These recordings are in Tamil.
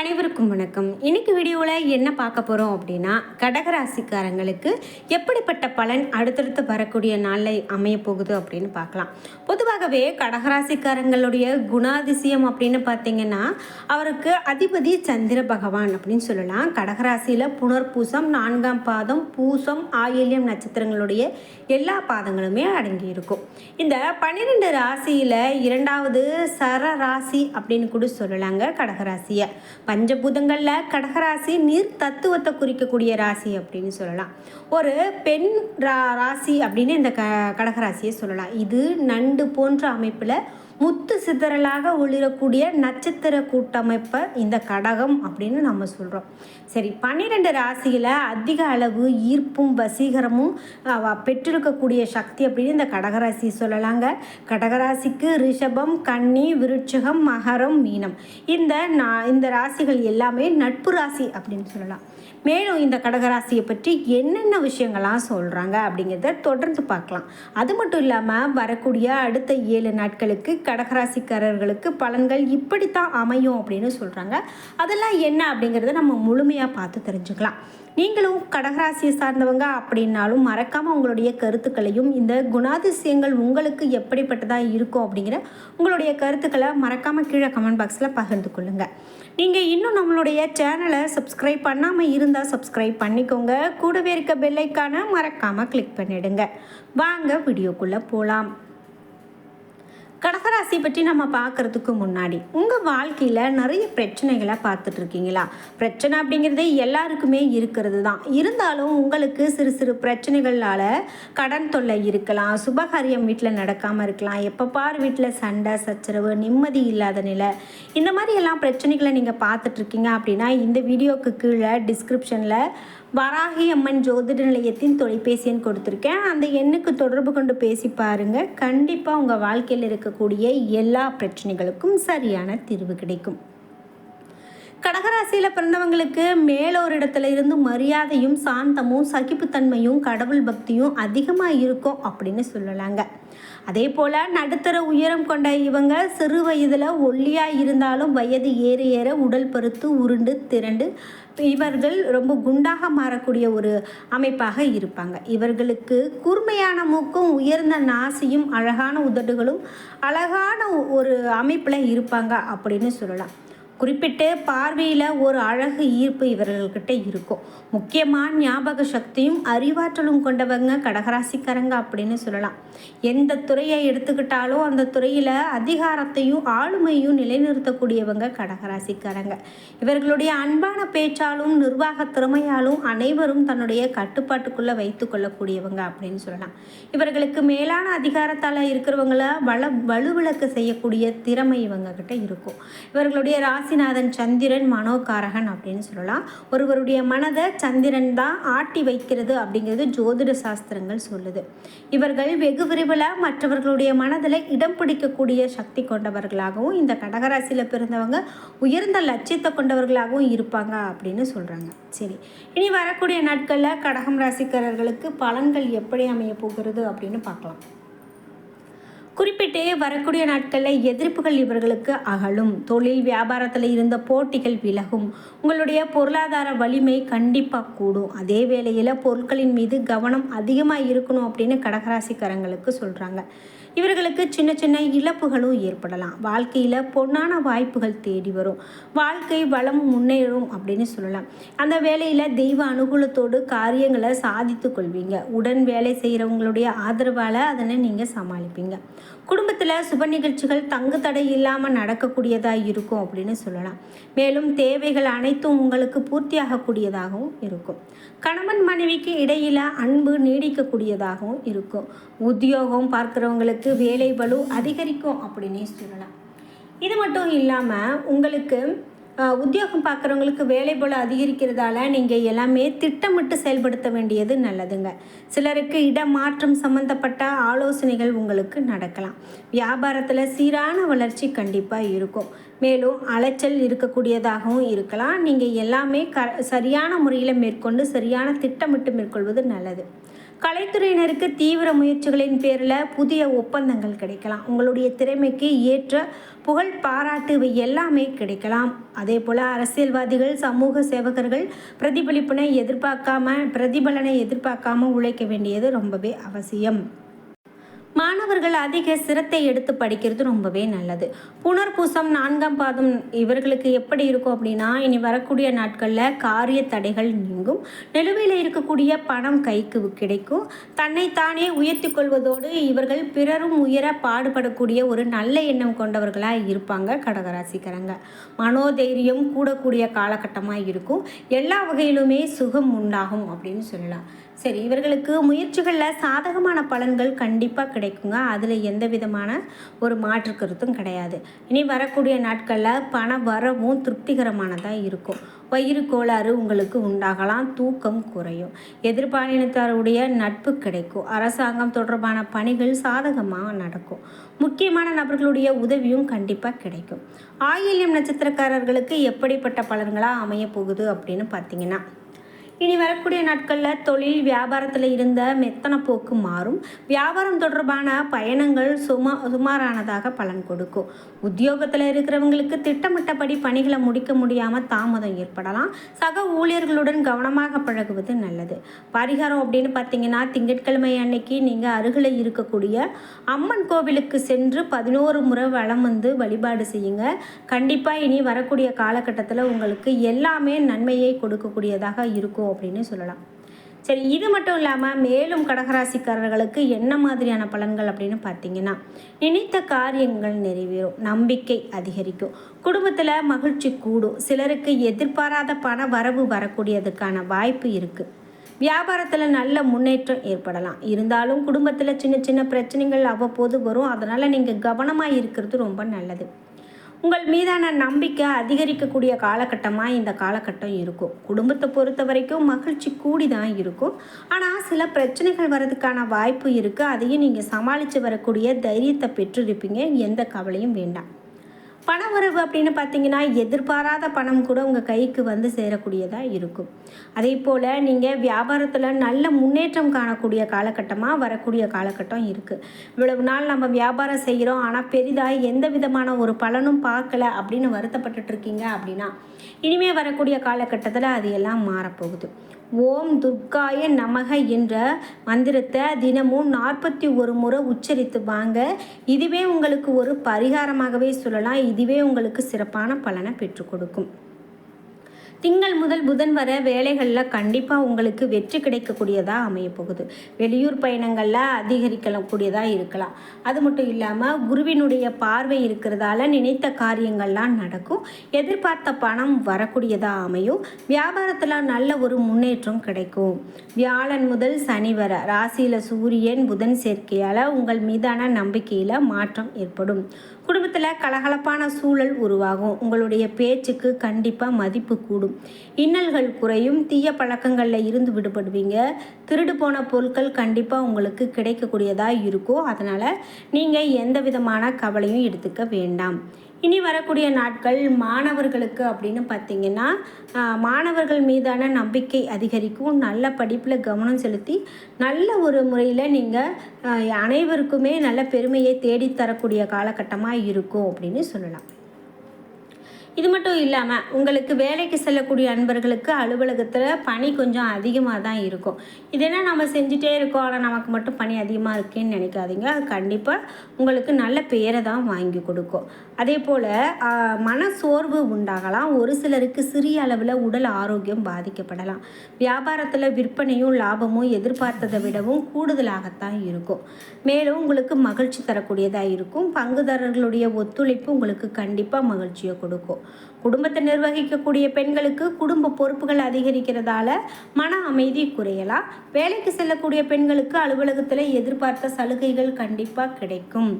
அனைவருக்கும் வணக்கம். இன்னைக்கு வீடியோவில் என்ன பார்க்க போகிறோம் அப்படின்னா கடகராசிக்காரங்களுக்கு எப்படிப்பட்ட பலன் அடுத்தடுத்து வரக்கூடிய நாளில் அமைய போகுது அப்படின்னு பார்க்கலாம். பொதுவாகவே கடகராசிக்காரங்களுடைய குணாதிசயம் அப்படின்னு பார்த்தீங்கன்னா அவருக்கு அதிபதி சந்திர பகவான் அப்படின்னு சொல்லலாம். கடகராசியில் புனர்பூசம் நான்காம் பாதம் பூசம் ஆயில்யம் நட்சத்திரங்களுடைய எல்லா பாதங்களுமே அடங்கி இருக்கும் இந்த பன்னிரெண்டு ராசியில் இரண்டாவது சர ராசி அப்படின்னு கூட சொல்லலாங்க கடகராசியை. பஞ்சபூதங்களில் கடகராசி நீர் தத்துவத்தை குறிக்கக்கூடிய ராசி அப்படின்னு சொல்லலாம். ஒரு பெண் ரா ராசி அப்படின்னு இந்த க கடகராசியை சொல்லலாம். இது நண்டு போன்ற அமைப்பில் முத்து சிதறலாக ஒளிரக்கூடிய நட்சத்திர கூட்டமைப்பை இந்த கடகம் அப்படின்னு நம்ம சொல்கிறோம் சரி பன்னிரெண்டு ராசியில் அதிக அளவு ஈர்ப்பும் வசீகரமும் பெற்றிருக்கக்கூடிய சக்தி அப்படின்னு இந்த கடகராசி சொல்லலாங்க. கடகராசிக்கு ரிஷபம் கன்னி விருட்சகம் மகரம் மீனம். இந்த நா- இந்த ராசிகள் எல்லாமே நட்பு ராசி அப்படின்னு சொல்லலாம். மேலும் இந்த கடகராசியை பற்றி என்னென்ன விஷயங்கள்லாம் சொல்கிறாங்க அப்படிங்கிறத தொடர்ந்து பார்க்கலாம். அது மட்டும் இல்லாமல் வரக்கூடிய அடுத்த ஏழு நாட்களுக்கு கடகராசிக்காரர்களுக்கு பலன்கள் இப்படித்தான் அமையும் அப்படின்னு சொல்கிறாங்க அதெல்லாம் என்ன அப்படிங்கிறத நம்ம முழுமையாக பார்த்து தெரிஞ்சுக்கலாம். நீங்களும் கடகராசியை சார்ந்தவங்க அப்படின்னாலும் மறக்காமல் உங்களுடைய கருத்துக்களையும் இந்த குணாதிசயங்கள் உங்களுக்கு எப்படிப்பட்டதாக இருக்கும் அப்படிங்கிற உங்களுடைய கருத்துக்களை மறக்காமல் கீழே கமெண்ட் பாக்ஸில் பகிர்ந்து கொள்ளுங்கள் நீங்கள் இன்னும் நம்மளுடைய சேனலை சப்ஸ்கிரைப் பண்ணாமல் இருந்தால் சப்ஸ்கிரைப் பண்ணிக்கோங்க. கூடவே இருக்க பெல்லைக்கான மறக்காமல் கிளிக் பண்ணிடுங்க. வாங்க வீடியோக்குள்ளே போகலாம் கடகராசி பற்றி நம்ம பார்க்கறதுக்கு முன்னாடி உங்கள் வாழ்க்கையில் நிறைய பிரச்சனைகளை பார்த்துட்டு இருக்கீங்களா பிரச்சனை அப்படிங்கிறது எல்லாருக்குமே இருக்கிறது தான் இருந்தாலும் உங்களுக்கு சிறு சிறு பிரச்சனைகளால் கடன் தொல்லை இருக்கலாம் சுபகாரியம் வீட்டில் நடக்காமல் இருக்கலாம் எப்போ பார் வீட்டில் சண்டை சச்சரவு நிம்மதி இல்லாத நிலை இந்த மாதிரி எல்லாம் பிரச்சனைகளை நீங்கள் பார்த்துட்ருக்கீங்க அப்படின்னா இந்த வீடியோக்கு கீழே டிஸ்கிரிப்ஷனில் வராகி அம்மன் ஜோதிட நிலையத்தின் தொலைபேசி எண் கொடுத்துருக்கேன். அந்த எண்ணுக்கு தொடர்பு கொண்டு பேசி பாருங்கள் கண்டிப்பாக உங்கள் வாழ்க்கையில் இருக்கக்கூடிய எல்லா பிரச்சனைகளுக்கும் சரியான தீர்வு கிடைக்கும். கடகராசியில் பிறந்தவங்களுக்கு மேலோர் இடத்துல இருந்து மரியாதையும் சாந்தமும் சகிப்புத்தன்மையும் கடவுள் பக்தியும் அதிகமாக இருக்கும் அப்படின்னு சொல்லலாங்க. அதே போல் நடுத்தர உயரம் கொண்ட இவங்க சிறு வயதில் ஒல்லியாக இருந்தாலும் வயது ஏற ஏற உடல் பருத்து உருண்டு திரண்டு இவர்கள் ரொம்ப குண்டாக மாறக்கூடிய ஒரு அமைப்பாக இருப்பாங்க. இவர்களுக்கு கூர்மையான மூக்கும் உயர்ந்த நாசியும் அழகான உதடுகளும் அழகான ஒரு அமைப்பில் இருப்பாங்க அப்படின்னு சொல்லலாம். குறிப்பிட்டு பார்வையில் ஒரு அழகு ஈர்ப்பு இவர்கள்கிட்ட இருக்கும். முக்கியமாக ஞாபக சக்தியும் அறிவாற்றலும் கொண்டவங்க கடகராசிக்காரங்க அப்படின்னு சொல்லலாம். எந்த துறையை எடுத்துக்கிட்டாலும் அந்த துறையில் அதிகாரத்தையும் ஆளுமையும் நிலைநிறுத்தக்கூடியவங்க கடகராசிக்காரங்க. இவர்களுடைய அன்பான பேச்சாலும் நிர்வாக திறமையாலும் அனைவரும் தன்னுடைய கட்டுப்பாட்டுக்குள்ளே வைத்து கொள்ளக்கூடியவங்க அப்படின்னு சொல்லலாம். இவர்களுக்கு மேலான அதிகாரத்தால் இருக்கிறவங்கள வள வலுவிளக்கு செய்யக்கூடிய திறமை இவங்க கிட்ட இருக்கும். இவர்களுடைய ராசி ராசிநாதன் சந்திரன் மனோகாரகன் அப்படின்னு சொல்லலாம். ஒருவருடைய மனதை சந்திரன் தான் ஆட்டி வைக்கிறது அப்படிங்கிறது ஜோதிட சாஸ்திரங்கள் சொல்லுது. இவர்கள் வெகு விரைவில் மற்றவர்களுடைய மனதில் இடம் பிடிக்கக்கூடிய சக்தி கொண்டவர்களாகவும் இந்த கடகராசியில் பிறந்தவங்க உயர்ந்த லட்சியத்தை கொண்டவர்களாகவும் இருப்பாங்க அப்படின்னு சொல்கிறாங்க சரி இனி வரக்கூடிய நாட்களில் கடகம் ராசிக்காரர்களுக்கு பலன்கள் எப்படி அமைய போகிறது அப்படின்னு பார்க்கலாம். குறிப்பிட்டு வரக்கூடிய நாட்களில் எதிர்ப்புகள் இவர்களுக்கு அகலும். தொழில் வியாபாரத்தில் இருந்த போட்டிகள் விலகும். உங்களுடைய பொருளாதார வலிமை கண்டிப்பாக கூடும். அதே வேளையில் பொருட்களின் மீது கவனம் அதிகமாக இருக்கணும் அப்படின்னு கடகராசிக்காரங்களுக்கு சொல்கிறாங்க இவர்களுக்கு சின்ன சின்ன இழப்புகளும் ஏற்படலாம். வாழ்க்கையில் பொன்னான வாய்ப்புகள் தேடி வரும். வாழ்க்கை வளம் முன்னேறும் அப்படின்னு சொல்லலாம். அந்த வேலையில் தெய்வ அனுகூலத்தோடு காரியங்களை சாதித்து கொள்வீங்க. உடன் வேலை செய்கிறவங்களுடைய ஆதரவால் அதனை நீங்கள் சமாளிப்பீங்க. குடும்பத்தில் சுப நிகழ்ச்சிகள் தங்கு தடை இல்லாமல் நடக்கக்கூடியதாக இருக்கும் அப்படின்னு சொல்லலாம். மேலும் தேவைகள் அனைத்தும் உங்களுக்கு பூர்த்தியாகக்கூடியதாகவும் இருக்கும். கணவன் மனைவிக்கு இடையில் அன்பு நீடிக்கக்கூடியதாகவும் இருக்கும். உத்தியோகம் பார்க்குறவங்களுக்கு வேலை பலு அதிகரிக்கும் அப்படின்னே சொல்லலாம். இது மட்டும் இல்லாமல் உங்களுக்கு உத்தியோகம் பார்க்குறவங்களுக்கு வேலை போல் அதிகரிக்கிறதால நீங்கள் எல்லாமே திட்டமிட்டு செயல்படுத்த வேண்டியது நல்லதுங்க. சிலருக்கு இடமாற்றம் சம்மந்தப்பட்ட ஆலோசனைகள் உங்களுக்கு நடக்கலாம். வியாபாரத்தில் சீரான வளர்ச்சி கண்டிப்பாக இருக்கும். மேலும் அலைச்சல் இருக்கக்கூடியதாகவும் இருக்கலாம். நீங்கள் எல்லாமே க சரியான முறையில் மேற்கொண்டு சரியான திட்டமிட்டு மேற்கொள்வது நல்லது. கலைத்துறையினருக்கு தீவிர முயற்சிகளின் பேரில் புதிய ஒப்பந்தங்கள் கிடைக்கலாம். உங்களுடைய திறமைக்கு ஏற்ற புகழ் பாராட்டு இவை எல்லாமே கிடைக்கலாம். அதே போல் அரசியல்வாதிகள் சமூக சேவகர்கள் பிரதிபலிப்பினை எதிர்பார்க்காம பிரதிபலனை எதிர்பார்க்காம உழைக்க வேண்டியது ரொம்பவே அவசியம். மாணவர்கள் அதிக சிரத்தை எடுத்து படிக்கிறது ரொம்பவே நல்லது. புனர்பூசம் நான்காம் பாதம் இவர்களுக்கு எப்படி இருக்கும் அப்படின்னா இனி வரக்கூடிய நாட்களில் காரிய தடைகள் நீங்கும். நிலுவையில் இருக்கக்கூடிய பணம் கைக்கு கிடைக்கும். தன்னைத்தானே உயர்த்தி கொள்வதோடு இவர்கள் பிறரும் உயர பாடுபடக்கூடிய ஒரு நல்ல எண்ணம் கொண்டவர்களாக இருப்பாங்க கடகராசிக்காரங்க. மனோதைரியம் கூடக்கூடிய காலகட்டமாக இருக்கும். எல்லா வகையிலுமே சுகம் உண்டாகும் அப்படின்னு சொல்லலாம். சரி இவர்களுக்கு முயற்சிகளில் சாதகமான பலன்கள் கண்டிப்பாக கிடைக்குங்க. அதில் எந்த விதமான ஒரு மாற்று கருத்தும் கிடையாது. இனி வரக்கூடிய நாட்களில் பண வரவும் திருப்திகரமானதாக இருக்கும். வயிறு கோளாறு உங்களுக்கு உண்டாகலாம் தூக்கம் குறையும். எதிர்பாலினத்தாருடைய நட்பு கிடைக்கும். அரசாங்கம் தொடர்பான பணிகள் சாதகமாக நடக்கும். முக்கியமான நபர்களுடைய உதவியும் கண்டிப்பாக கிடைக்கும். ஆயில்யம் நட்சத்திரக்காரர்களுக்கு எப்படிப்பட்ட பலன்களாக அமைய போகுது அப்படின்னு பார்த்தீங்கன்னா இனி வரக்கூடிய நாட்களில் தொழில் வியாபாரத்தில் இருந்த மெத்தன போக்கு மாறும். வியாபாரம் தொடர்பான பயணங்கள் சுமா சுமாரானதாக பலன் கொடுக்கும். உத்தியோகத்தில் இருக்கிறவங்களுக்கு திட்டமிட்டபடி பணிகளை முடிக்க முடியாமல் தாமதம் ஏற்படலாம். சக ஊழியர்களுடன் கவனமாக பழகுவது நல்லது. பரிகாரம் அப்படின்னு பார்த்தீங்கன்னா திங்கட்கிழமை அன்னைக்கு நீங்கள் அருகில் இருக்கக்கூடிய அம்மன் கோவிலுக்கு சென்று பதினோரு முறை வளம் வந்து வழிபாடு செய்யுங்க. கண்டிப்பாக இனி வரக்கூடிய காலகட்டத்தில் உங்களுக்கு எல்லாமே நன்மையை கொடுக்கக்கூடியதாக இருக்கும். அப்படின்னு சொல்லலாம். சரி இது மட்டும் இல்லாமல் மேலும் கடகராசிக்காரர்களுக்கு என்ன மாதிரியான பலன்கள் அப்படின்னு பார்த்தீங்கன்னா நினைத்த காரியங்கள் நிறைவேறும் நம்பிக்கை அதிகரிக்கும். குடும்பத்தில் மகிழ்ச்சி கூடும். சிலருக்கு எதிர்பாராத பண வரவு வரக்கூடியதுக்கான வாய்ப்பு இருக்குது வியாபாரத்தில் நல்ல முன்னேற்றம் ஏற்படலாம். இருந்தாலும் குடும்பத்தில் சின்ன சின்ன பிரச்சனைகள் அவ்வப்போது வரும். அதனால் நீங்கள் கவனமாக இருக்கிறது ரொம்ப நல்லது. உங்கள் மீதான நம்பிக்கை அதிகரிக்கக்கூடிய காலகட்டமாக இந்த காலகட்டம் இருக்கும். குடும்பத்தை பொறுத்த வரைக்கும் மகிழ்ச்சி கூடி தான் இருக்கும். ஆனால் சில பிரச்சனைகள் வரதுக்கான வாய்ப்பு இருக்குது அதையும் நீங்கள் சமாளித்து வரக்கூடிய தைரியத்தை பெற்றிருப்பீங்க. எந்த கவலையும் வேண்டாம். பணவரவு அப்படின்னு பார்த்தீங்கன்னா எதிர்பாராத பணம் கூட உங்கள் கைக்கு வந்து சேரக்கூடியதாக இருக்கும். அதே போல் நீங்கள் வியாபாரத்தில் நல்ல முன்னேற்றம் காணக்கூடிய காலகட்டமாக வரக்கூடிய காலகட்டம் இருக்குது இவ்வளவு நாள் நம்ம வியாபாரம் செய்கிறோம் ஆனால் பெரிதாக எந்த விதமான ஒரு பலனும் பார்க்கல அப்படின்னு வருத்தப்பட்டுட்டு இருக்கீங்க அப்படின்னா இனிமேல் வரக்கூடிய காலகட்டத்தில் அது எல்லாம் மாறப்போகுது. ஓம் துர்காய நமக என்ற மந்திரத்தை தினமும் நாற்பத்தி ஒரு முறை உச்சரித்து வாங்க. இதுவே உங்களுக்கு ஒரு பரிகாரமாகவே சொல்லலாம். இதுவே உங்களுக்கு சிறப்பான பலனை பெற்றுக் கொடுக்கும். திங்கள் முதல் புதன் வர வேலைகளில் கண்டிப்பாக உங்களுக்கு வெற்றி கிடைக்கக்கூடியதாக அமைய போகுது. வெளியூர் பயணங்களில் அதிகரிக்கக்கூடியதாக இருக்கலாம். அது மட்டும் இல்லாமல் குருவினுடைய பார்வை இருக்கிறதால நினைத்த காரியங்கள்லாம் நடக்கும். எதிர்பார்த்த பணம் வரக்கூடியதாக அமையும். வியாபாரத்தில் நல்ல ஒரு முன்னேற்றம் கிடைக்கும். வியாழன் முதல் சனி வர ராசியில் சூரியன் புதன் சேர்க்கையால் உங்கள் மீதான நம்பிக்கையில் மாற்றம் ஏற்படும். குடும்பத்தில் கலகலப்பான சூழல் உருவாகும். உங்களுடைய பேச்சுக்கு கண்டிப்பாக மதிப்பு கூடும். இன்னல்கள் குறையும். தீய பழக்கங்களில் இருந்து விடுபடுவீங்க. திருடு போன பொருட்கள் கண்டிப்பாக உங்களுக்கு கிடைக்கக்கூடியதாக இருக்கும் அதனால் நீங்கள் எந்த விதமான கவலையும் எடுத்துக்க வேண்டாம். இனி வரக்கூடிய நாட்கள் மாணவர்களுக்கு அப்படின்னு பார்த்தீங்கன்னா மாணவர்கள் மீதான நம்பிக்கை அதிகரிக்கும். நல்ல படிப்பில் கவனம் செலுத்தி நல்ல ஒரு முறையில் நீங்கள் அனைவருக்குமே நல்ல பெருமையை தேடித்தரக்கூடிய காலகட்டமாக இருக்கும் அப்படின்னு சொல்லலாம். இது மட்டும் இல்லாமல் உங்களுக்கு வேலைக்கு செல்லக்கூடிய அன்பர்களுக்கு அலுவலகத்தில் பணி கொஞ்சம் அதிகமாக தான் இருக்கும். இதெல்லாம் நம்ம செஞ்சுட்டே இருக்கோம் ஆனால் நமக்கு மட்டும் பணி அதிகமாக இருக்கேன்னு நினைக்காதீங்க. அது கண்டிப்பாக உங்களுக்கு நல்ல பேரை தான் வாங்கி கொடுக்கும். அதே போல் மன சோர்வு உண்டாகலாம். ஒரு சிலருக்கு சிறிய அளவில் உடல் ஆரோக்கியம் பாதிக்கப்படலாம். வியாபாரத்தில் விற்பனையும் லாபமும் எதிர்பார்த்ததை விடவும் கூடுதலாகத்தான் இருக்கும். மேலும் உங்களுக்கு மகிழ்ச்சி தரக்கூடியதாக இருக்கும். பங்குதாரர்களுடைய ஒத்துழைப்பு உங்களுக்கு கண்டிப்பாக மகிழ்ச்சியை கொடுக்கும். குடும்பத்தை நிர்வகிக்கக்கூடிய பெண்களுக்கு குடும்ப பொறுப்புகள் அதிகரிக்கிறதால மன அமைதி குறையலாம். வேலைக்கு செல்லக்கூடிய பெண்களுக்கு அலுவலகத்தில் எதிர்பார்த்த சலுகைகள் கண்டிப்பாக கிடைக்கும்.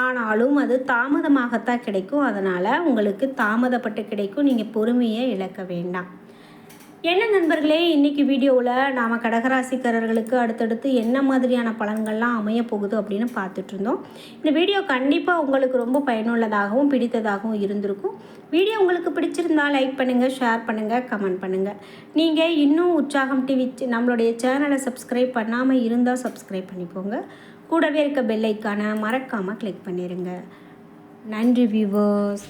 ஆனாலும் அது தாமதமாகத்தான் கிடைக்கும். அதனால் உங்களுக்கு தாமதப்பட்டு கிடைக்கும். நீங்கள் பொறுமையை இழக்க வேண்டாம். என்ன நண்பர்களே இன்றைக்கி வீடியோவில் நாம் கடகராசிக்காரர்களுக்கு அடுத்தடுத்து என்ன மாதிரியான பலன்கள்லாம் அமைய போகுது அப்படின்னு பார்த்துட்ருந்தோம். இந்த வீடியோ கண்டிப்பாக உங்களுக்கு ரொம்ப பயனுள்ளதாகவும் பிடித்ததாகவும் இருந்திருக்கும். வீடியோ உங்களுக்கு பிடிச்சிருந்தா லைக் பண்ணுங்கள் ஷேர் பண்ணுங்கள் கமெண்ட் பண்ணுங்கள் நீங்கள் இன்னும் உற்சாகம் டிவி நம்மளுடைய சேனலை சப்ஸ்கிரைப் பண்ணாமல் இருந்தால் சப்ஸ்கிரைப் பண்ணிக்கோங்க. கூடவே இருக்க பெல்லைக்கான மறக்காமல் கிளிக் பண்ணிடுங்க நன்றி வியூவர்ஸ்